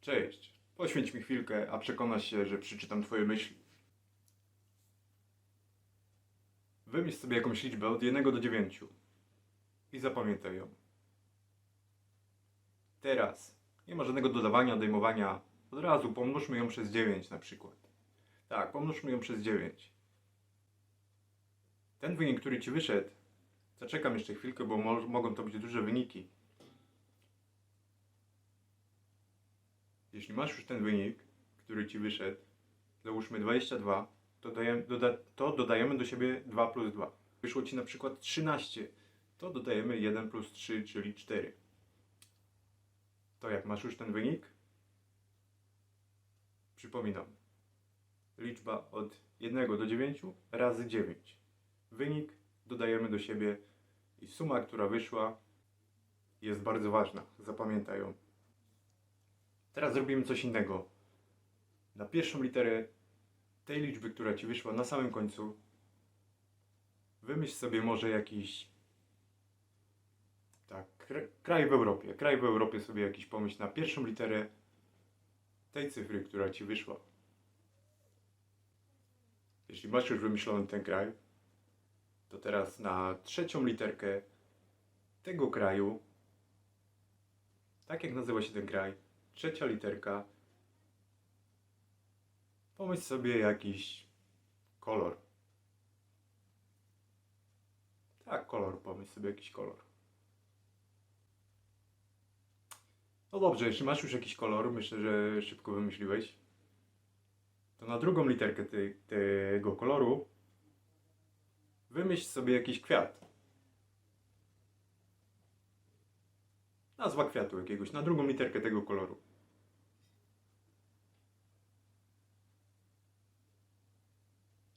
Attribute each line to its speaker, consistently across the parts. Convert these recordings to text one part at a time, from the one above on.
Speaker 1: Cześć. Poświęć mi chwilkę, a przekonasz się, że przeczytam Twoje myśli. Wymyśl sobie jakąś liczbę od 1 do 9 i zapamiętaj ją. Teraz nie ma żadnego dodawania, odejmowania. Od razu pomnóżmy ją przez 9 na przykład. Tak, pomnóżmy ją przez 9. Ten wynik, który Ci wyszedł, zaczekam jeszcze chwilkę, bo mo- mogą to być duże wyniki. Jeśli masz już ten wynik, który Ci wyszedł, załóżmy 22, to, doda, to dodajemy do siebie 2 plus 2. Wyszło Ci na przykład 13, to dodajemy 1 plus 3, czyli 4. To jak masz już ten wynik? Przypominam. Liczba od 1 do 9 razy 9. Wynik dodajemy do siebie i suma, która wyszła, jest bardzo ważna. Zapamiętaj ją. Teraz zrobimy coś innego. Na pierwszą literę tej liczby, która ci wyszła na samym końcu, wymyśl sobie może jakiś. Tak, kra- kraj w Europie. Kraj w Europie sobie jakiś pomyśl na pierwszą literę tej cyfry, która ci wyszła. Jeśli masz już wymyślony ten kraj, to teraz na trzecią literkę tego kraju, tak jak nazywa się ten kraj, trzecia literka, pomyśl sobie jakiś kolor. Tak, kolor, pomyśl sobie jakiś kolor. No dobrze, jeśli masz już jakiś kolor, myślę, że szybko wymyśliłeś, to na drugą literkę tej- tego koloru wymyśl sobie jakiś kwiat. Nazwa kwiatu jakiegoś, na drugą literkę tego koloru.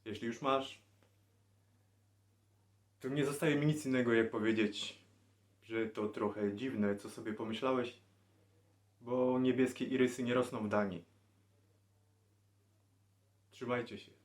Speaker 1: Jeśli już masz, to nie zostaje mi nic innego jak powiedzieć, że to trochę dziwne, co sobie pomyślałeś, bo niebieskie irysy nie rosną w Danii. Trzymajcie się.